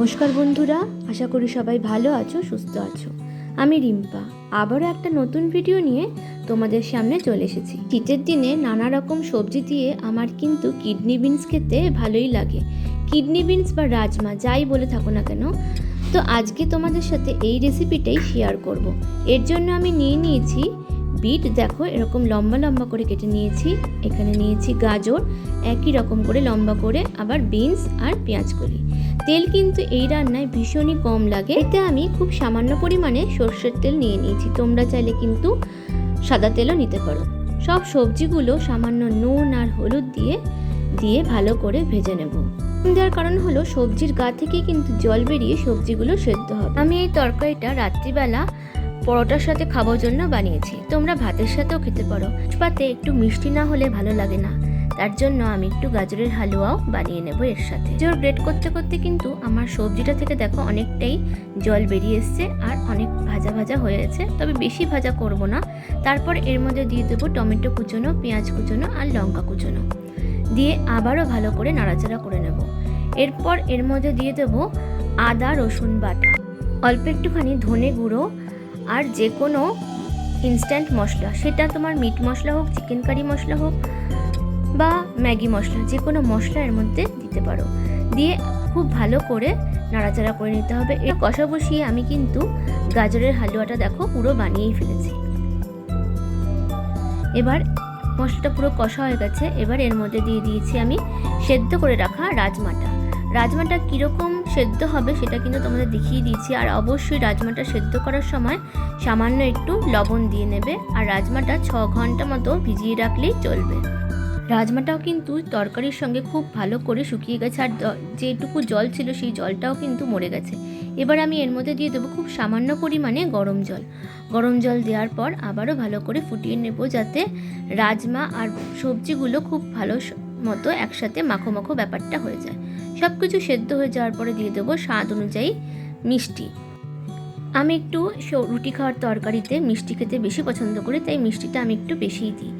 নমস্কার বন্ধুরা, আশা করি সবাই ভালো আছো, সুস্থ আছো। আমি রিম্পা। আবারও একটা নতুন ভিডিও নিয়ে তোমাদের সামনে চলে এসেছি। শীতের দিনে নানা রকম সবজি দিয়ে আমার কিন্তু কিডনি বিনস খেতে ভালোই লাগে। কিডনি বিনস বা রাজমা, যাই বলে থাকো না কেন, তো আজকে তোমাদের সাথে এই রেসিপিটাই শেয়ার করব। এর জন্য আমি নিয়ে নিয়েছি বিট, দেখো এরকম লম্বা লম্বা করে কেটে নিয়েছি। এখানে নিয়েছি গাজর, একই রকম করে লম্বা করে আবার বিনস আর পেঁয়াজ কলি তেল কিন্তু এই রান্নায় ভীষণই কম লাগে। এতে আমি খুব সামান্য পরিমাণে সর্ষের তেল নিয়ে নিয়েছি। তোমরা চাইলে কিন্তু সাদা তেলও নিতে পারো। সব সবজিগুলো সামান্য নুন আর হলুদ দিয়ে দিয়ে ভালো করে ভেজে নেব। দেওয়ার কারণ হলো সবজির গা থেকে কিন্তু জল বেরিয়ে সবজিগুলো সেদ্ধ হবে। আমি এই তরকারিটা রাত্রিবেলা পরোটার সাথে খাবার জন্য বানিয়েছি। তোমরা ভাতের সাথেও খেতে পারো। পাতে একটু মিষ্টি না হলে ভালো লাগে না। তার জন্য আমি একটু গাজরের হালুয়াও বানিয়ে নেব এর সাথে। জোর গ্রেট করতে করতে কিন্তু আমার সবজিটা থেকে দেখো অনেকটাই জল বেরিয়ে এসছে আর অনেক ভাজা ভাজা হয়েছে তবে বেশি ভাজা করব না। তারপর এর মধ্যে দিয়ে দেবো টমেটো কুচোনো, পেঁয়াজ কুচোনো আর লঙ্কা কুচোনো। দিয়ে আবারও ভালো করে নাড়াচাড়া করে নেব। এরপর এর মধ্যে দিয়ে দেবো আদা রসুন বাটা। অল্প একটুখানি ধনে গুঁড়ো আর যে কোনো ইনস্ট্যান্ট মশলা, সেটা তোমার মিট মশলা হোক চিকেন কারি মশলা হোক বা ম্যাগি মশলা যে কোনো মশলা এর মধ্যে দিতে পারো। দিয়ে খুব ভালো করে নাড়াচাড়া করে নিতে হবে। এ কষা বসিয়ে আমি কিন্তু গাজরের হালুয়াটা দেখো পুরো বানিয়েই ফেলেছি। এবার মশলাটা পুরো কষা হয়ে গেছে। এবার এর মধ্যে দিয়ে দিয়েছি আমি সেদ্ধ করে রাখা রাজমাটা। রাজমাটা কীরকম সেদ্ধ হবে সেটা কিন্তু তোমাদের দেখিয়ে দিয়েছি। আর অবশ্যই রাজমাটা সেদ্ধ করার সময় সামান্য একটু লবণ দিয়ে নেবে। আর রাজমাটা ছ ঘণ্টা মতো ভিজিয়ে রাখলেই চলবে। রাজমাটাও কিন্তু তরকারির সঙ্গে খুব ভালো করে শুকিয়ে গেছে। আর যেটুকু জল ছিল সেই জলটাও কিন্তু মরে গেছে। এবার আমি এর মধ্যে দিয়ে দেবো খুব সামান্য পরিমাণে গরম জল। গরম জল দেওয়ার পর আবারও ভালো করে ফুটিয়ে নেব যাতে রাজমা আর সবজিগুলো খুব ভালো মতো একসাথে মাখো মাখো ব্যাপারটা হয়ে যায়। সব কিছু সেদ্ধ হয়ে যাওয়ার পরে দিয়ে দেবো স্বাদ অনুযায়ী মিষ্টি। আমি একটু রুটি খাওয়ার তরকারিতে মিষ্টি খেতে বেশি পছন্দ করি, তাই মিষ্টিটা আমি একটু বেশিই দিই।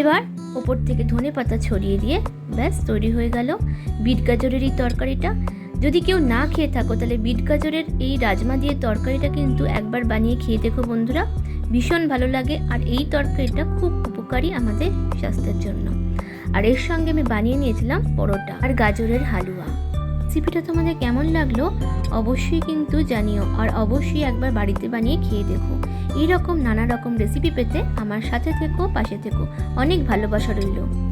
এবার ওপর থেকে ধনে পাতা ছড়িয়ে দিয়ে ব্যাস তৈরি হয়ে গেল বিট গাজরের এই তরকারিটা। যদি কেউ না খেয়ে থাকো, তাহলে বিট গাজরের এই রাজমা দিয়ে তরকারিটা কিন্তু একবার বানিয়ে খেয়ে দেখো বন্ধুরা। ভীষণ ভালো লাগে আর এই তরকারিটা খুব উপকারী আমাদের স্বাস্থ্যের জন্য। আর এর সঙ্গে আমি বানিয়ে নিয়েছিলাম পরোটা আর গাজরের হালুয়া। রেসিপিটা তোমাদের কেমন লাগল অবশ্যই কিন্তু জানিও আর অবশ্যই একবার বাড়িতে বানিয়ে খেয়ে দেখো। এইরকম নানা রকম রেসিপি পেতে আমার সাথে থেকো, পাশে থেকো। অনেক ভালোবাসা রইল।